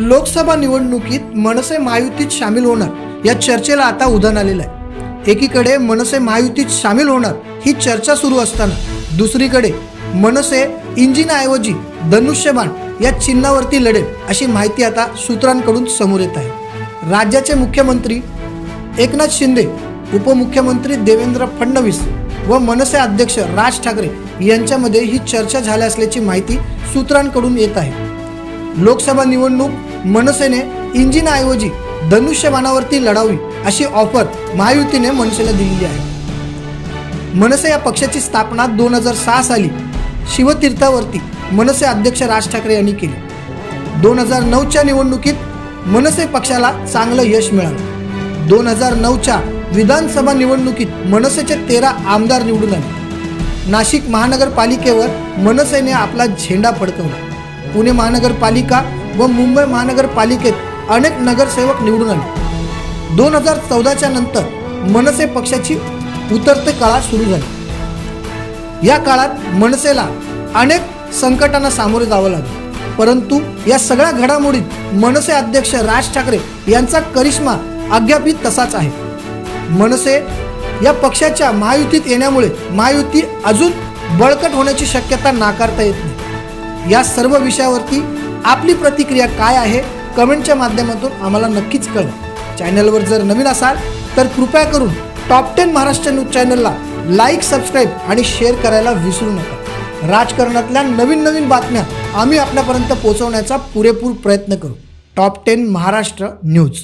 लोकसभा निवडणुकीत मनसे महायुतीत सामील होणार या चर्चेला आता उधाण आलेलं आहे. एकीकडे मनसे महायुतीत सामील होणार ही चर्चा सुरू असताना दुसरीकडे मनसे इंजिनाऐवजी धनुष्यबाण या चिन्हावरती लढेल अशी माहिती आता सूत्रांकडून समोर येत आहे. राज्याचे मुख्यमंत्री एकनाथ शिंदे उपमुख्यमंत्री देवेंद्र फडणवीस व मनसे अध्यक्ष राज ठाकरे यांच्यामध्ये ही चर्चा झाल्या असल्याची माहिती सूत्रांकडून येत आहे. लोकसभा निवडणूक मनसेने इंजिनाऐवजी धनुष्यबाणावरती लढावी अशी ऑफर महायुतीने मनसेला दिलेली आहे. मनसे या पक्षाची स्थापना दोन हजार सहा साली शिवतीर्थावरती मनसे अध्यक्ष राज ठाकरे यांनी केली. दोन हजार नऊच्या निवडणुकीत मनसे पक्षाला चांगलं यश मिळालं. दोन हजार नऊच्या विधानसभा निवडणुकीत मनसेचे तेरा आमदार निवडून आले. नाशिक महानगरपालिकेवर मनसेने आपला झेंडा फडकवला. पुणे महानगरपालिका व मुंबई महानगरपालिकेत अनेक नगरसेवक निवडून आले. दोन हजार चौदाच्या नंतर मनसे पक्षाची उतरते काळा सुरू झाली. या काळात मनसेला अनेक संकटांना सामोरे जावं लागलं. परंतु या सगळ्या घडामोडीत मनसे अध्यक्ष राज ठाकरे यांचा करिश्मा अद्यापही तसाच आहे. मनसे या पक्षाच्या महायुतीत येण्यामुळे महायुती अजून बळकट होण्याची शक्यता नाकारता येत नाही. या सर्व विषयावरती आपली प्रतिक्रिया काय आहे कमेंटच्या माध्यमातून आम्हाला नक्कीच कळवा. चॅनलवर जर नवीन असाल तर कृपया करून टॉप टेन महाराष्ट्र न्यूज चॅनलला लाईक सबस्क्राईब आणि शेअर करायला विसरू नका. राजकारणातल्या नवीन नवीन बातम्या आम्ही आपल्यापर्यंत पोहोचवण्याचा पुरेपूर प्रयत्न करू. Top ten Maharashtra news